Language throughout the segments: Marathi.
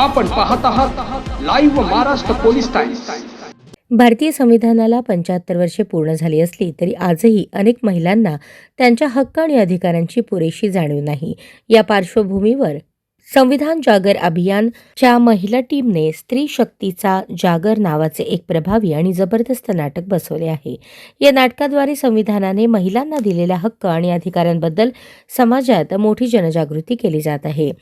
आपण पाहत आहात लाईव्ह महाराष्ट्र पोलीस टाइम्स भारतीय संविधानाला पंच्याहत्तर वर्षे पूर्ण झाली असली तरी आजही अनेक महिलांना त्यांच्या हक्क आणि अधिकारांची पुरेशी जाणीव नाही. या पार्श्वभूमीवर संविधान जागर अभियानच्या महिला टीमने स्त्री शक्तीचा जागर नावाचे एक प्रभावी आणि जबरदस्त नाटक बसवले आहे. या नाटकाद्वारे संविधानाने महिलांना दिलेल्या हक्क आणि अधिकारांबद्दल समाजात मोठी जनजागृती केली जात आहे.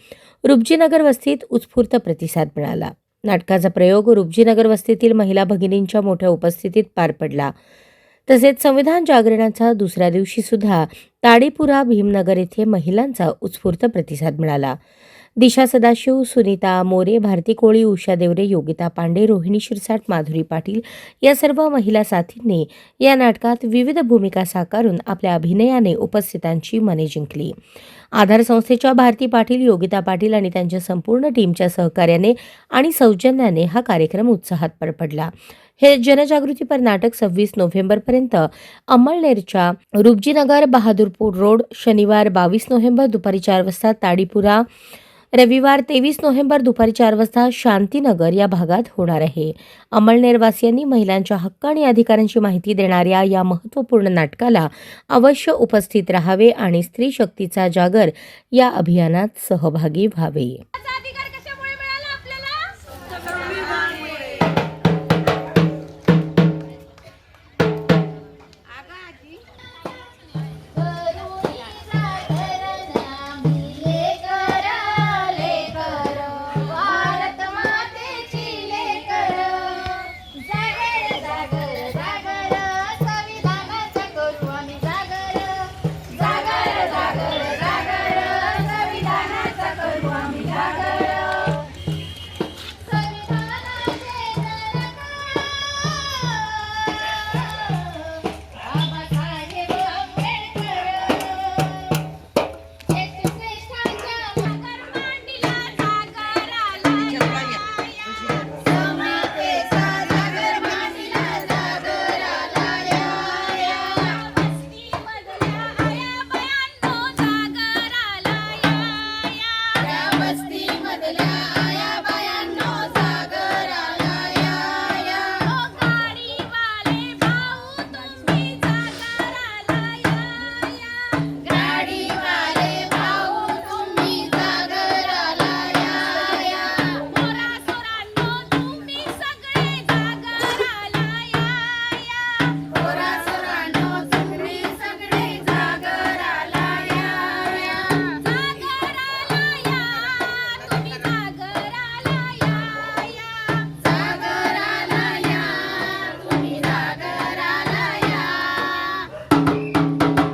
रुपजीनगर वस्तीत उत्स्फूर्त प्रतिसाद मिळाला. नाटकाचा प्रयोग रुपजीनगर वस्तीतील महिला भगिनींच्या मोठ्या उपस्थितीत पार पडला. तसेच संविधान जागरणाचा दुसऱ्या दिवशी सुद्धा ताडीपुरा भीमनगर येथे महिलांचा उत्स्फूर्त प्रतिसाद मिळाला. दिशा सदाशिव सुनीता मोरे भारती कोळी उषा देवरे योगिता पांडे रोहिणी शिरसाट माधुरी पाटील या सर्व महिला साथींनी या नाटकात विविध भूमिका साकारून आपल्या अभिनयाने उपस्थितांची मने जिंकली. आधार संस्थेच्या भारती पाटील योगिता पाटील आणि त्यांच्या संपूर्ण टीमच्या सहकार्याने आणि सौजन्याने हा कार्यक्रम उत्साहात पार पडला हे जनजागृतीपर नाटक सव्वीस नोव्हेंबरपर्यंत अंमळनेरच्या रुपजीनगर बहादूरपूर रोड शनिवार बावीस नोव्हेंबर दुपारी चार वाजता ताडीपुरा रविवार तेवीस नोव्हेंबर दुपारी चार वाजता शांतीनगर या भागात होणार आहे. अंमळनेरवासियांनी महिलांच्या हक्क आणि अधिकारांची माहिती देणाऱ्या या महत्त्वपूर्ण नाटकाला अवश्य उपस्थित राहावे आणि स्त्री शक्तीचा जागर या अभियानात सहभागी व्हावे.